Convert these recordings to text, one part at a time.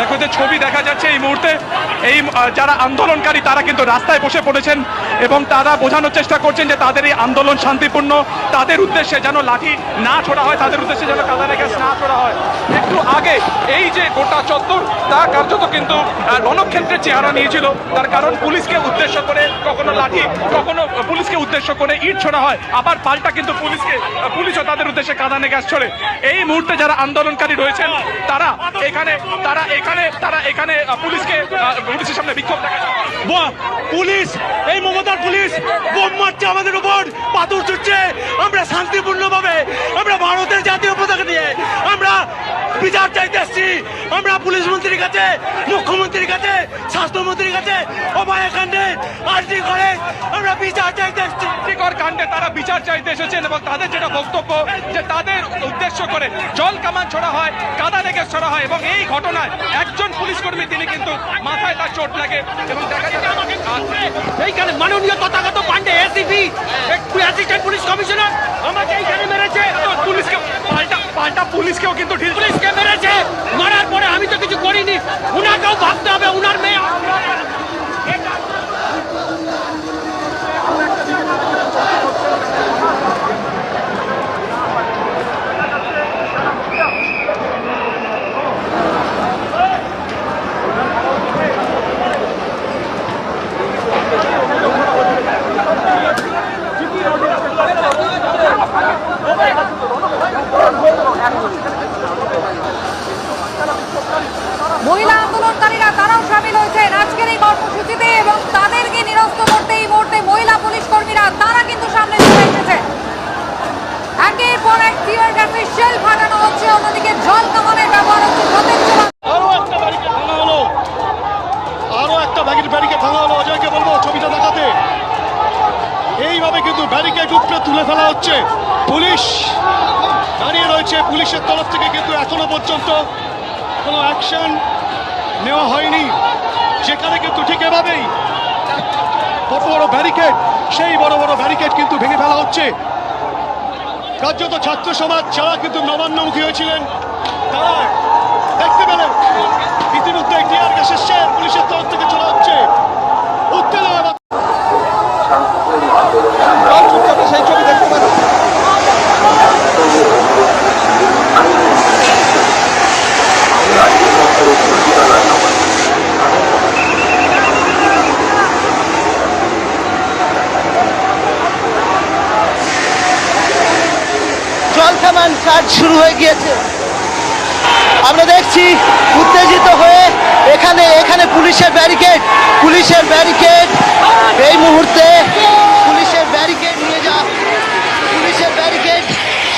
দেখো যে ছবি দেখা যাচ্ছে এই মুহূর্তে। এই যারা আন্দোলনকারী, তারা কিন্তু রাস্তায় বসে পড়েছেন এবং তারা বোঝানোর চেষ্টা করছেন যে তাদের এই আন্দোলন শান্তিপূর্ণ। তাদের উদ্দেশ্যে যেন লাঠি না ছোড়া হয়, তাদের উদ্দেশ্যে যেন কাদানে গ্যাস না ছোড়া হয়। একটু আগে এই যে গোটা চত্বর, তা কার্যত কিন্তু রণক্ষেত্রের চেহারা নিয়েছিল। তার কারণ পুলিশকে উদ্দেশ্য করে কখনো লাঠি, কখনো পুলিশকে উদ্দেশ্য করে ইট ছোড়া হয়। আবার পাল্টা কিন্তু পুলিশকে, পুলিশও তাদের উদ্দেশ্যে কাদানে গ্যাস ছোড়ে এই মুহূর্তে যারা আন্দোলনকারী রয়েছেন, তারা এখানে, তারা এখানে তারা এখানে পুলিশকে পুলিশের সামনে বিক্ষোভ বাহ পুলিশ, এই মমতার পুলিশ, বোম মারছে আমাদের উপর, পাথর ছুটছে। আমরা শান্তিপূর্ণভাবে, আমরা ভারতের জাতীয় পতাকা নিয়ে, আমরা বিচার চাইতে এসছি। আমরা পুলিশ মন্ত্রীর কাছে, মুখ্যমন্ত্রীর কাছে, স্বাস্থ্যমন্ত্রীর কাছে অভয়াকাণ্ডে আর্জি করে আমরা বিচার চাইতে এসছি। কাণ্ডে তারা বিচার চাইতে এসেছেন এবং তাদের যেটা বক্তব্য যে তাদের উদ্দেশ্য করে জল কামান ছোড়া হয় কাদা লেগে ছড়া হয় এবং এই ঘটনায় একজন পুলিশ কর্মী তিনি কিন্তু মাথায় তার চোট লাগে এবং দেখা যাচ্ছে এইখানে মাননীয় তথাগত পান্ডে এসিপি একটু অ্যাসিস্ট্যান্ট পুলিশ কমিশনার আমাকে এইখানে মেরেছে। পুলিশকে পাল্টা পাল্টা পুলিশকেও কিন্তু ঢিল পুলিশকে মেরেছে মারার পরে আমি তো কিছু করিনি উনাকেও ভাবতে হবে উনার মেয়ে মহিলা আন্দোলনকারীরা তারাও সামিল হয়েছেন আজকের এই কর্মসূচিতে এবং তাদেরকে নিরস্ত করতে এই মুহূর্তে মহিলা পুলিশ কর্মীরা, তারা কিন্তু সামনে চলে এসেছে। একের পর এক টিয়ার গ্যাসের শেল ফাটানো হচ্ছে, অন্যদিকে জল কামানের ব্যবহার হচ্ছে পুলিশের তরফ থেকে কিন্তু এখনও পর্যন্ত কোনো অ্যাকশন নেওয়া হয়নি। সেখানে কিন্তু ঠিক এভাবেই বড় বড় ব্যারিকেড সেই বড় বড় ব্যারিকেড কিন্তু ভেঙে ফেলা হচ্ছে। কার্যত ছাত্র সমাজ যারা কিন্তু নবান্নমুখী হয়েছিলেন, তারা দেখতে পেলেন ইতিমধ্যে টিয়ার গ্যাসের শেয়ার পুলিশের তরফ থেকে চলা হচ্ছে উত্তেজনা সেই ছবি দেখতে পাচ্ছি জল কামান কাজ শুরু হয়ে গিয়েছে। আমরা দেখছি উত্তেজিত হয়ে এখানে এখানে পুলিশের ব্যারিকেড পুলিশের ব্যারিকেড। এই মুহূর্তে পুলিশের ব্যারিকেড নিয়ে যাওয়া, পুলিশের ব্যারিকেড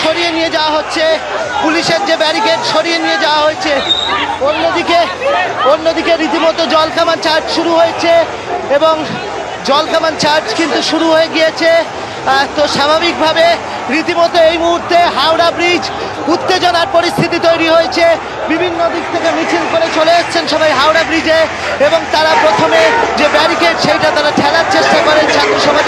সরিয়ে নিয়ে যাওয়া হচ্ছে। পুলিশের যে ব্যারিকেড সরিয়ে নিয়ে যাওয়া হয়েছে, অন্যদিকে অন্যদিকে রীতিমতো জল কামান চার্জ শুরু হয়েছে এবং জল কামান চার্জ কিন্তু শুরু হয়ে গিয়েছে। তো স্বাভাবিকভাবে রীতিমতো এই মুহূর্তে হাওড়া ব্রিজ উত্তেজনার পরিস্থিতি তৈরি হয়েছে। বিভিন্ন দিক থেকে মিছিল করে চলে এসছেন সবাই হাওড়া ব্রিজে এবং তারা প্রথমে যে ব্যারিকেড, সেইটা তারা ঠেলার চেষ্টা করেন ছাত্র সমাজের